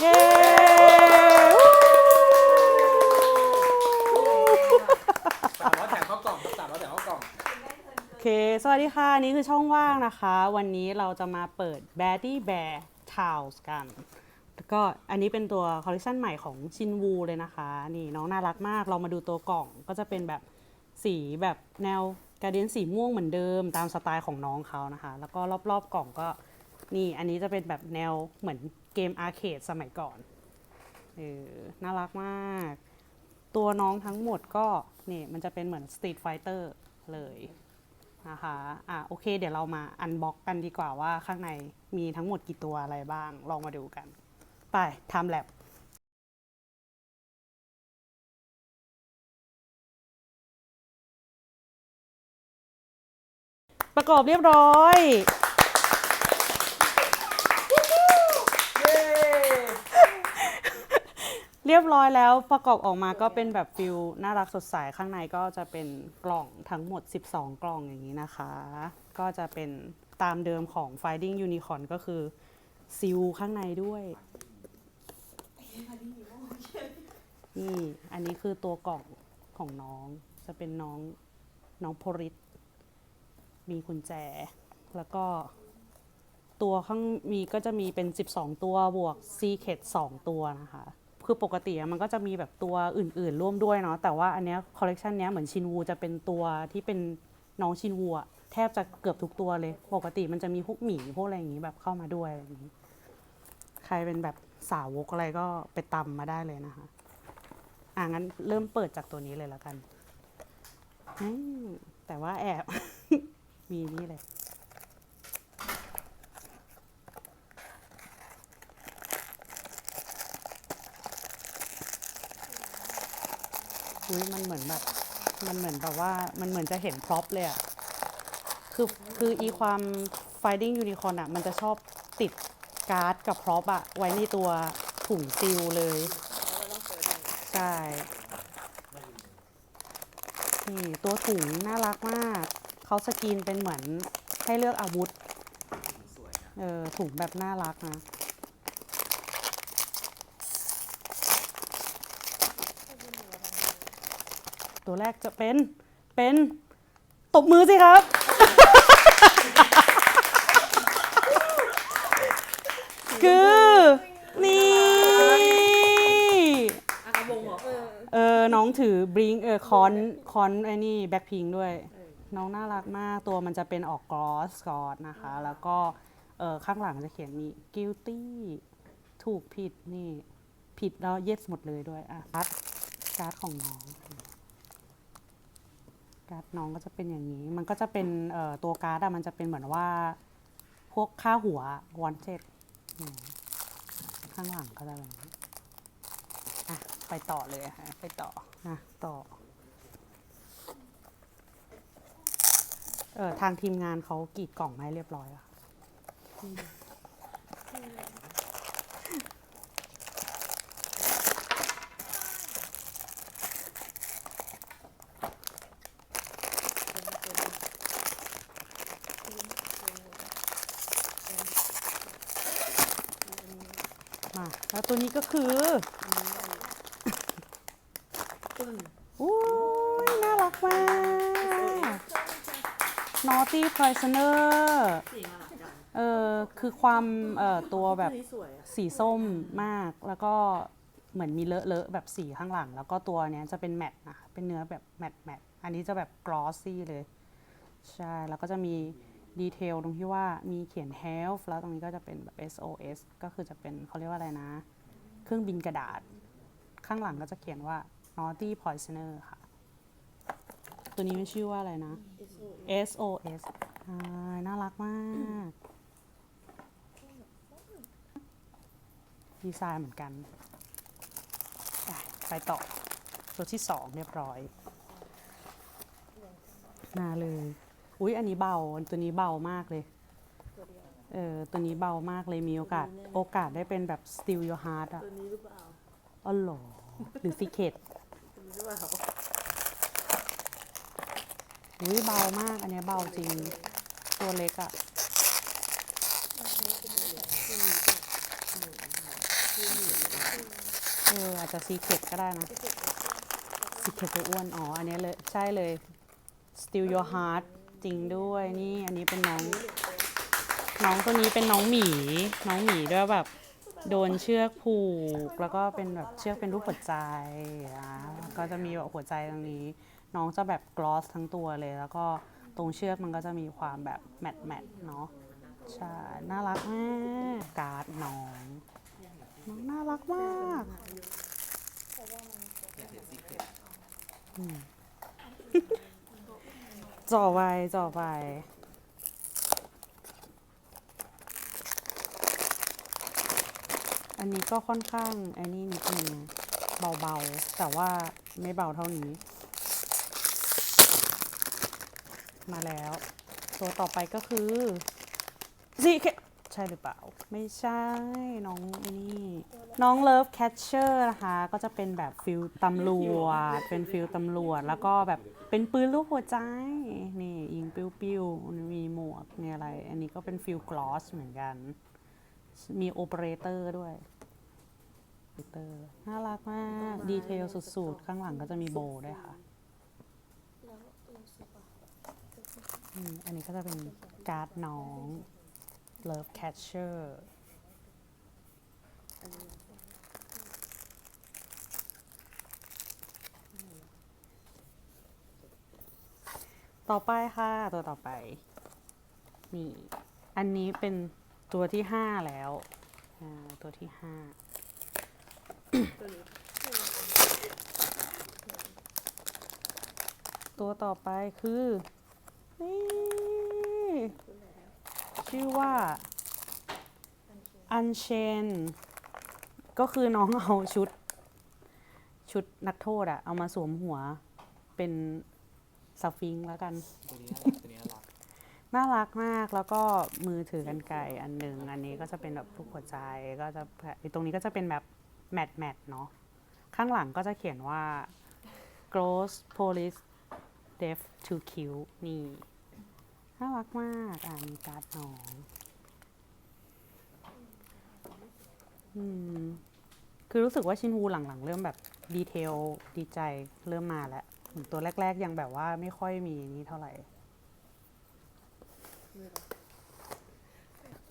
เย้สามร้อยแถมเข้ากล่องครับสามร้อยแถมเข้ากล่อง โอเค สวัสดีค่ะ นี่คือช่องว่างนะคะ วันนี้เราจะมาเปิด b a d d y Bear Towels กัน แล้วก็อันนี้เป็นตัวคอลเลคชันใหม่ของชินวูเลยนะคะ นี่น้องน่ารักมาก เรามาดูตัวกล่องก็จะเป็นแบบสีแบบแนวการเดียนสีม่วงเหมือนเดิม ตามสไตล์ของน้องเขานะคะ แล้วก็รอบๆกล่องก็ นี่อันนี้จะเป็นแบบแนวเหมือนเกมอาร์เคดสมัยก่อนเออน่ารักมาก ตัวน้องทั้งหมดก็นี่มันจะเป็นเหมือน Street Fighter เลยนะคะอะโอเค เดี๋ยวเรามาอันบ็อกกันดีกว่าว่าข้างในมีทั้งหมดกี่ตัวอะไรบ้าง ลองมาดูกัน ไปทำแลบประกอบเรียบร้อย เรียบร้อยแล้วประกอบออกมาก็เป็นแบบฟิลน่ารักสดใสข้างในก็จะเป็นกล่องทั้งหมด 12 กล่องอย่างนี้นะคะ ก็จะเป็นตามเดิมของ Finding Unicorn ก็คือซิลข้างในด้วย นี่อันนี้คือตัวกล่องของน้องจะเป็นน้องน้องโพริตมีกุญแจ แล้วก็ตัวข้างมีก็จะมีเป็น 12 ตัวบวกซีเคด2ตัวนะคะ คือปกติอะมันก็จะมีแบบตัวอื่นๆ ร่วมด้วยเนาะแต่ว่าอันเนี้ยคอลเลกชันเนี้ยเหมือนชินวูจะเป็นตัวที่เป็นน้องชินวูอะแทบจะเกือบทุกตัวเลย ปกติมันจะมีพวกหมีพวกอะไรอย่างงี้แบบเข้ามาด้วยอะไรอย่างงี้ ใครเป็นแบบสาวกอะไรก็ไปตำมาได้เลยนะคะ อะงั้นเริ่มเปิดจากตัวนี้เลยแล้วกัน แต่ว่าแอบ มีนี่เลย อุ้ยมันเหมือนแบบ มันเหมือนแบบว่า มันเหมือนจะเห็นพร็อพเลยอะคือคืออีความ Finding Unicorn อะมันจะชอบติดการ์ดกับพร็อพอะไว้ในตัวถุงซิลเลย ใช่ นี่ตัวถุงน่ารักมาก เขาสกรีนเป็นเหมือนให้เลือกอาวุธ เออถุงแบบน่ารักนะ ตัวแรกจะเป็นเป็นตบมือสิครับ คือ นี่อากาบงเหรอเออ น้องถือบริงเออคอนคอนไอ้นี่แบ็คพิงด้วย น้องน่ารักมากตัวมันจะเป็นออกกรอสกอตนะคะ แล้วก็ เออข้างหลังจะเขียนมี guilty ถูกผิดนี่ ผิดแล้ว yes หมดเลยด้วย อะการ์ดการ์ดของน้อง การ์ดน้องก็จะเป็นอย่างนี้ มันก็จะเป็นเอ่อตัวการ์ดอะมันจะเป็นเหมือนว่า พวกค่าหัว wanted อืมข้างหลังก็จะแบบนี้อะไปต่อเลยอะค่ะไปต่ออะต่อเออทางทีมงานเขากรีดกล่องมาให้เรียบร้อยแล้วมา แล้ว ตัวนี้ก็คืออุ้ยน่ารักมาก Naughty Prisoner สีมาหลังกันเออคือความเอ่อตัวแบบสีส้มมากแล้วก็เหมือนมีเลอะเลอะๆแบบสีข้างหลัง แล้วก็ตัวเนี้ยจะเป็นแมตต์นะคะเป็นเนื้อแบบแมตต์แมตต์อันนี้จะแบบกลอสซี่เลย ใช่ แล้วก็จะมีดีเทลตรงที่ว่ามีเขียน health แล้วตรงนี้ก็จะเป็นแบบ SOS ก็คือจะเป็นเขาเรียกว่าอะไรนะ เครื่องบินกระดาษ ข้างหลังก็จะเขียนว่า naughty poisoner ค่ะ ตัวนี้ไมันชื่อว่าอะไรนะ SOS น่ารักมาก ดีไซน์เหมือนกันไปไปต่อ ตัวที่สองเรียบร้อยมาเลย อุ๊ย อันนี้เบา ตัวนี้เบามากเลย เออตัวนี้เบามากเลยมีโอกาส โอกาสได้เป็นแบบ Still Your Heart อะตัวนี้หรือเปล่าอ๋อเหรอหรือ Secret ตัวนี้หรือเปล่าอุ๊ยเบามาก อันเนี้ยเบาจริง ตัวเล็กอะเอออาจจะซีเคร็ตก็ได้นะซีเคร็ตตัวอ้วนอ๋ออันนี้เลยใช่เลย Still Your Heart จริงด้วยนี่อันนี้เป็นน้อง น้องตัวนี้เป็นน้องหมี น้องหมีด้วยแบบ โดนเชือกผูก แล้วก็เป็นแบบเชือกเป็นรูปหัวใจอะก็จะมีแบบหัวใจตรงนี้ น้องจะแบบกลอสทั้งตัวเลย แล้วก็ตรงเชือกมันก็จะมีความแบบแมทแมทเนาะใช่น่ารักมากการ์ดน้องน้องน่ารักมากจ่อไปจ่อไป อันนี้ก็ค่อนข้างไอ้นี่นิดนึงเบาๆ แต่ว่าไม่เบาเท่านี้ มาแล้ว ตัวต่อไปก็คือซีเคใช่หรือเปล่า ไม่ใช่น้องอ้นี่ น้องเลิฟแคชเชอร์นะคะ ก็จะเป็นแบบฟิลตำรวจ เป็นฟิลตำรวจ แล้วก็แบบเป็นปืนลูกหัวใจ นี่ยิงปิ้วๆมีหมวกมีอะไร อันนี้ก็เป็นฟิลกลอสเหมือนกัน มีโอเปอเรเตอร์ด้วยโอเปอเรเตอร์น่ารักมาก ดีเทลสุดๆ ข้างหลังก็จะมีโบว์ด้วยค่ะอืมอันนี้ก็จะเป็นการ์ดน้อง Love Catcher ต่อไปค่ะ ตัวต่อไป นี่ อันนี้เป็น ตัวที่ห้าแล้วอ่าตัวที่ห้าตัวต่อไปคือ นี่ ชื่อว่า อันเชน ก็คือน้องเอาชุด ชุดนักโทษอะเอามาสวมหัวเป็นสฟิงค์แล้วกัน ตัวนี้น่ารักตัวนี้ น่ารักน่ารักมากแล้วก็มือถือกันไก่อันหนึ่งอันนี้ก็จะเป็นแบบรูปหัวใจก็จะไอ้ตรงนี้ก็จะเป็นแบบแมทแมทเนาะข้างหลังก็จะเขียนว่า gross police death to kill นี่น่ารักมากอ่ามีการ์ดน้องอืมคือรู้สึกว่าชินวูหลังๆ เริ่มแบบดีเทลดีใจเริ่มมาแล้ว ตัวแรก ๆ ยังแบบว่าไม่ค่อยมีนี่เท่าไหร่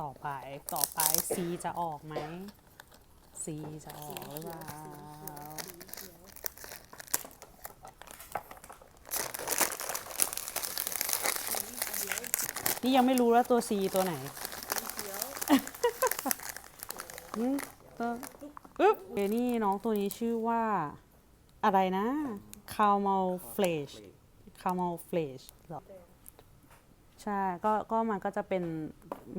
ต่อไปต่อไป C จะออกไหม C จะออกหรือเปล่านี่ยังไม่รู้ว่าตัว C ตัวไหนอืมตัวปึ๊บเดี๋ยวนี่น้องตัวนี้ชื่อว่าอะไรนะ c a r m e l Flash c a r m e l Flash หรอ ใช่ก็ก็มันก็จะเป็น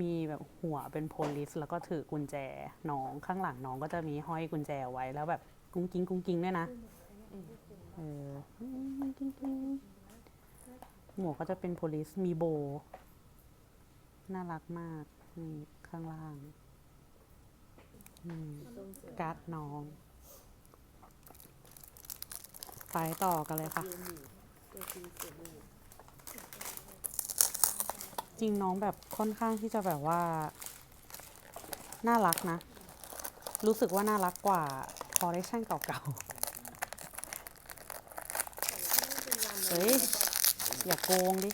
มีแบบหัวเป็นโพลิส แล้วก็ถือกุญแจน้องข้างหลังน้องก็จะมีห้อยกุญแจไว้แล้วแบบกุ้งกิ้งกุ้งกิ้งด้วยนะเออกุ้งกิ้งกิ้งหมวกก็จะเป็นโพลิสมีโบ น่ารักมากนี่ข้างล่างการ์ดน้อง ไปต่อกันเลยค่ะ ริงน้องแบบค่อนข้างที่จะแบบว่า น่ารักนะ รู้สึกว่าน่ารักกว่าคอลเลคชั่นเก่าๆ เฮ้ย อย่าโกงดิ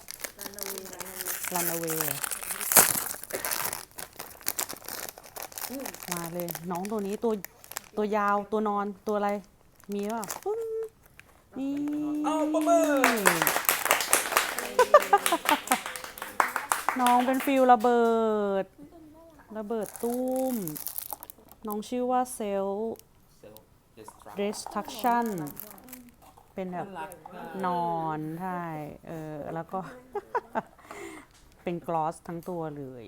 รันเอเวมาเลย น้องตัวนี้ตัวตัวยาวตัวนอนตัวอะไร มีป่ะปึ้งนี่ เป็นฟิลระเบิด ระเบิดตุ้ม น้องชื่อว่าเซลเซลล์ destruct destruction เป็นแบบนอนใช่เออแล้วก็ เป็นกลอสทั้งตัวเลย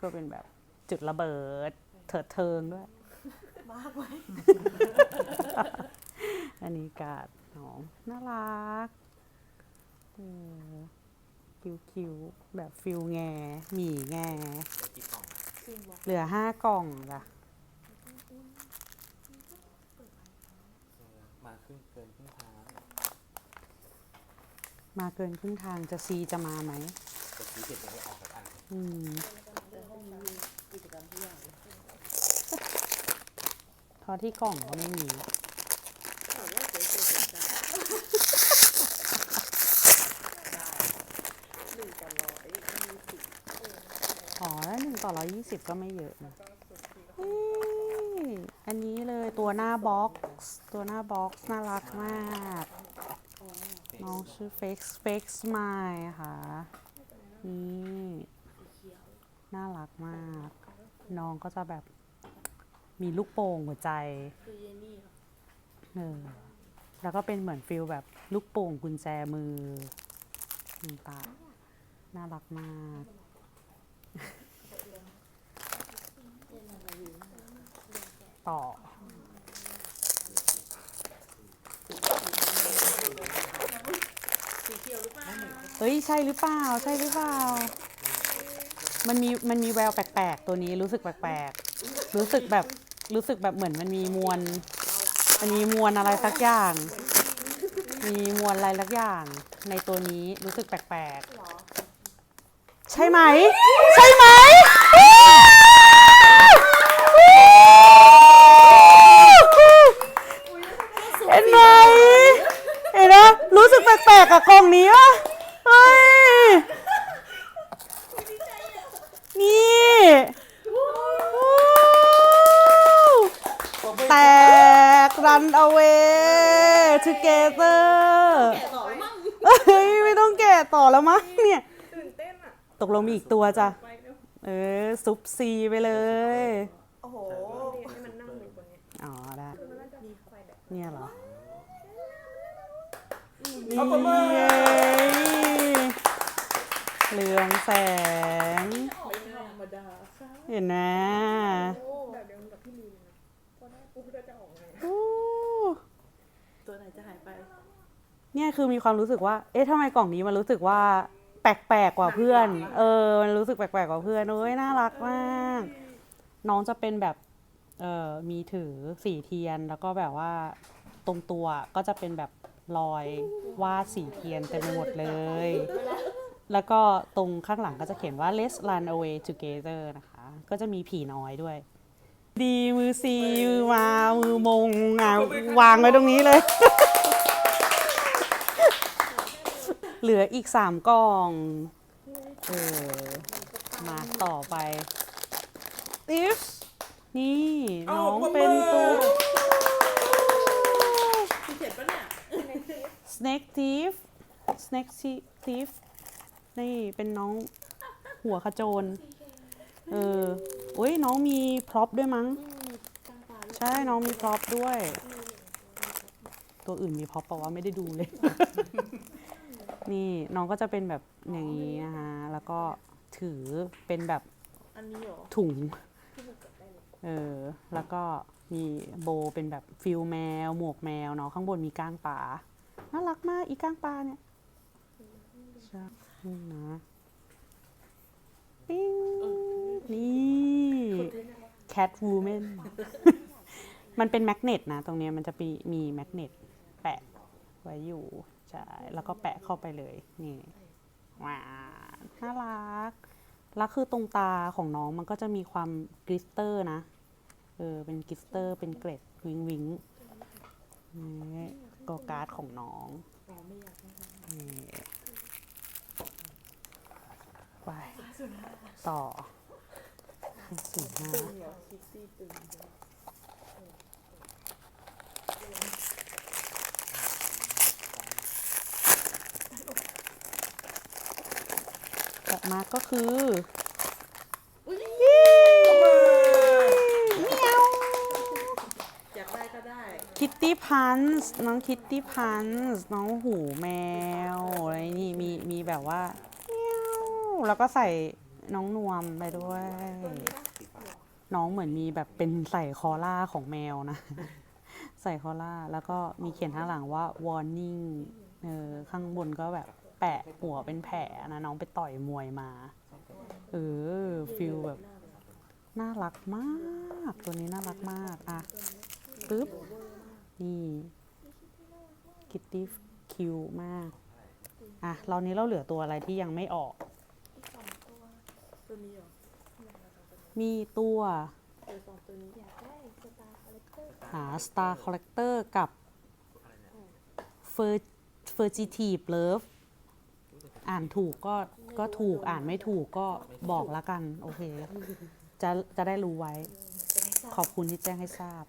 ก็เป็นแบบจุดระเบิด เถิดเทิงด้วย มากไว้อันนี้กาดน้องน่ารักเออ คิวคิวๆแบบฟิลแงหมี่แงกี่กล่องเหลือห้ากล่องจ้ะเออมาครึ่งเกินครึ่งทางแล้วมาเกินครึ่งทางจะซีจะมาไหมแต่ซีเจ็ดยังไม่ออกสักอันอืมถราะที่กล่องก็ไม่มี แต่ว่าสวยๆสวยจังหนึ่งต่อร้อยมีสิบ อ๋อแล้วหนึ่ง ต่อร้อยยี่สิบก็ไม่เยอะนะอันนี้เลยตัวหน้าบ็อกซ์ตัวหน้าบ็อกซ์น่ารักมาก น้องชื่อ Fake Fake Smile ค่ะ นี่น่ารักมาก น้องก็จะแบบมีลูกโป่งหัวใจคือเยนี่ค่ะเออแล้วก็เป็นเหมือนฟิลแบบลูกโป่งกุญแจมือต่างๆน่ารักมาก ต่อเขียวหรือเปล่าเฮ้ย ใช่หรือเปล่า ใช่หรือเปล่า มันมีมันมีแววแปลกๆ ตัวนี้รู้สึกแปลกๆ รู้สึกแบบรู้สึกแบบเหมือนมันมีมวลมันมีมวลอะไรสักอย่าง มีมวลอะไรสักอย่าง ในตัวนี้รู้สึกแปลกๆ ใช่ไหม ใช่ไหม กแปลกๆกับกล่องนี้วะเฮ้ย นี่แตก run away together แกะต่อแล้วมั้งเฮ้ย ไม่ต้องแกะต่อแล้วมั้งเนี่ย ตื่นเต้นอะตกลงมีอีกตัวจ้ะ ไปเร็วเออ ซุปซีไปเลย โอ้โห ให้มันนั่งอยู่บนเนี้ยอ๋อได้มันน่าจะมีไฟแบบเนี่ยเหรอ เอาประมือเย้เรืองแสงไม่ธรรมดาค่ะเห็นนะแบบเดียวกันกับพี่ลีเลยนะพอได้ปุ๊บก็จะออกไงโอ้ตัวไหนจะหายไป เนี่ยคือมีความรู้สึกว่า เอ๊ะทำไมกล่องนี้มันรู้สึกว่า แปลกๆกว่าเพื่อน เออ มันรู้สึกแปลกๆกว่าเพื่อนเอ้ยน่ารักมาก น้องจะเป็นแบบ เออมีถือสีเทียนแล้วก็แบบว่า ตรงตัวก็จะเป็นแบบ รอยวาดสีเทียนเต็มไปหมดเลย แล้วก็ตรงข้างหลังก็จะเขียนว่า let's run away together นะคะ ก็จะมีผีน้อยด้วย ดีมือซีมือมามือมงอะวางไว้ตรงนี้เลย เหลืออีกสามกล่องเออมาต่อไป if นี่ น้องเป็นตัว พี่เขียนปะเนี่ย snake thief snake thief นี่เป็นน้องหัวขจร เออโอ้ยน้องมีพร็อพด้วยมั้ง ใช่น้องมีพร็อพด้วย ตัวอื่นมีพร็อพเปล่าวะไม่ได้ดูเลย นี่น้องก็จะเป็นแบบอย่างนี้นะคะแล้วก็ถือเป็นแบบอันนี้เหรอถุง เออ แล้วก็มีโบเป็นแบบฟิลแมว หมวกแมวเนาะข้างบนมีก้างปลา น่ารักมากอีก้างปลาเนี่ยใช่นี่นะปิ้งนี่ cat woman มันเป็นแมกเนตนะ ตรงนี้มันจะมีมีแมกเนตแปะไว้อยู่ใช่แล้วก็แปะเข้าไปเลยนี่ว้าน่ารักแล้วคือตรงตาของน้องมันก็จะมีความกลิสเตอร์นะ เออ เป็นกลิสเตอร์ เป็นเกรดวิงวิงนี่ ก็การ์ดของน้องนี่ไปต่อสี่ห้าต่ออกมาก็คือ อยากได้ก็ได้ คิตตี้พันส์น้องคิตตี้พันส์น้องหูแมวอะไรนี่มีมีแบบว่าเมียวแล้วก็ใส่น้องนวมไปด้วย น้องเหมือนมีแบบเป็นใส่คอล่าของแมวนะ ใส่คอล่าแล้วก็มีเขียนข้างหลังว่า warning เออข้างบนก็แบบแปะหัวเป็นแผลนะน้องไปต่อยมวยมา เออฟิลแบบ น่ารักมาก ตัวนี้น่ารักมาก อะปึ๊บ นี่คิตตี้คิวมาก อะเรานี้เราเหลือตัวอะไรที่ยังไม่ออกตัวนี้เหรอมีตัวเออสองตัวนี้อยากได้สตาร์คาแรคเตอร์หา Star Collector กับ Fur Fugitive Love อ่านถูกก็ก็ถูกอ่านไม่ถูกก็บอกละกัน โอเค จะจะได้รู้ไว้ขอบคุณที่แจ้งให้ทราบ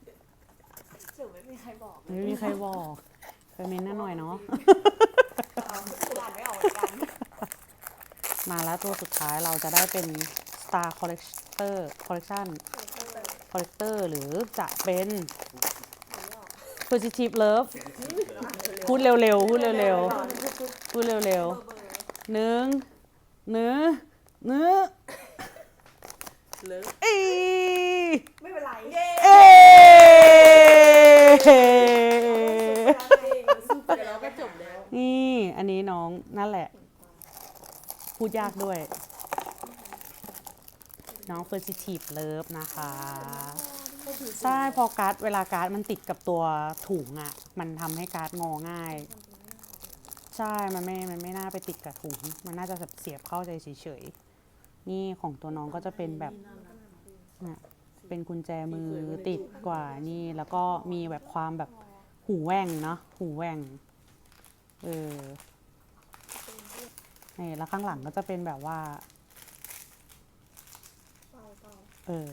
หรือไม่มีใครบอกไม่มีใครบอกไปเมนต์หน่อยเนาะอ่านไม่ออกเหมือนกันมาแล้วตัวสุดท้ายเราจะได้เป็น Star Collector Collection Collector หรือจะเป็น Positive Love พูดเร็วๆพูดเร็วๆพูดเร็วๆหนึ่งเนื้อเนื้อเลิก อี ไม่เป็นไร เอ้ เดี๋ยวเราก็จบแล้ว นี่อันนี้น้องนั่นแหละ พูดยากด้วย น้อง Positive Love นะคะ ใช่พอการ์ดเวลาการ์ดมันติดกับตัวถุงอะ่ะ มันทำให้การ์ดงอง่าย ใช่ มันไม่ มันไม่น่าไปติดกับถุง มันน่าจะแบบเสียบเข้าใจเฉยๆ นี่ของตัวน้องก็จะเป็นแบบเนี่ย เป็นกุญแจมือติดกว่านี่แล้วก็มีแบบความแบบหูแหว่งเนาะหูแหว่งเออนี่แล้วข้างหลังก็จะเป็นแบบว่าเออ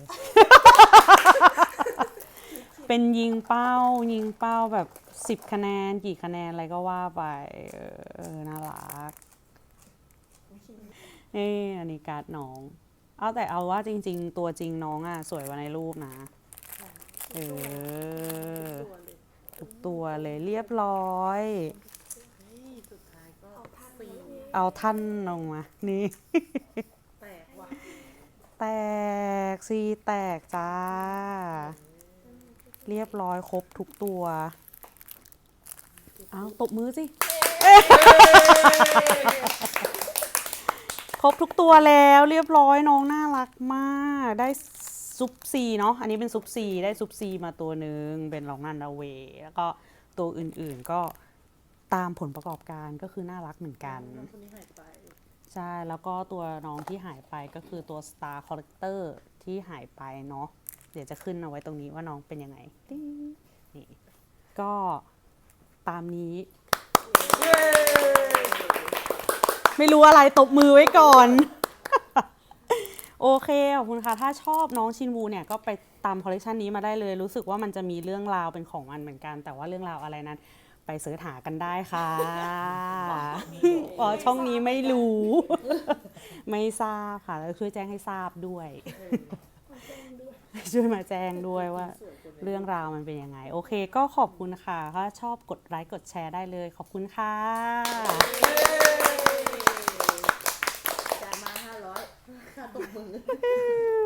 เป็นยิงเป้า ยิงเป้าแบบสิบคะแนนกี่คะแนนอะไรก็ว่าไป เออเออน่ารักนี่อันนี้การ์ดน้อง เอาแต่เอาว่าจริง ๆ ตัวจริงน้องอะสวยกว่าในรูปนะ เออ ทุกตัวเลยเรียบร้อย สุดท้ายก็ปีเอาท่านลงมา นี่ แตกว่ะแตกซีแตกจ้า เรียบร้อยครบทุกตัว เอาตบมือสิ ครบทุกตัวแล้วเรียบร้อยน้องน่ารักมาก ได้ซุปซีเนาะอันนี้เป็นซุปซีได้ซุปซีมาตัวหนึ่งเป็นรองนันดาเวแล้วก็ตัวอื่นๆก็ตามผลประกอบการก็คือน่ารักเหมือนกัน คนนี้หายไปใช่แล้วก็ตัวน้องที่หายไปก็คือตัว Star Collector ที่หายไปเนาะเดี๋ยวจะขึ้นเอาไว้ตรงนี้ว่าน้องเป็นยังไงติ๊งนี่ก็ตามนี้ ไม่รู้อะไรตบมือไว้ก่อน โอเคขอบคุณค่ะ ถ้าชอบน้องชินวูเนี่ยก็ไปตามคอลเลกชันนี้มาได้เลย รู้สึกว่ามันจะมีเรื่องราวเป็นของมันเหมือนกัน แต่ว่าเรื่องราวอะไรนั้น ไปเสิร์ชหากันได้ค่ะอ๋อช่องนี้ไม่รู้ ไม่ทราบค่ะแล้วช่วยแจ้งให้ทราบด้วย ช่วยมาแจ้งด้วยว่า เรื่องราวมันเป็นยังไง โอเค ก็ขอบคุณค่ะถ้าชอบกดไลค์กดแชร์ได้เลย ขอบคุณค่ะ จ่า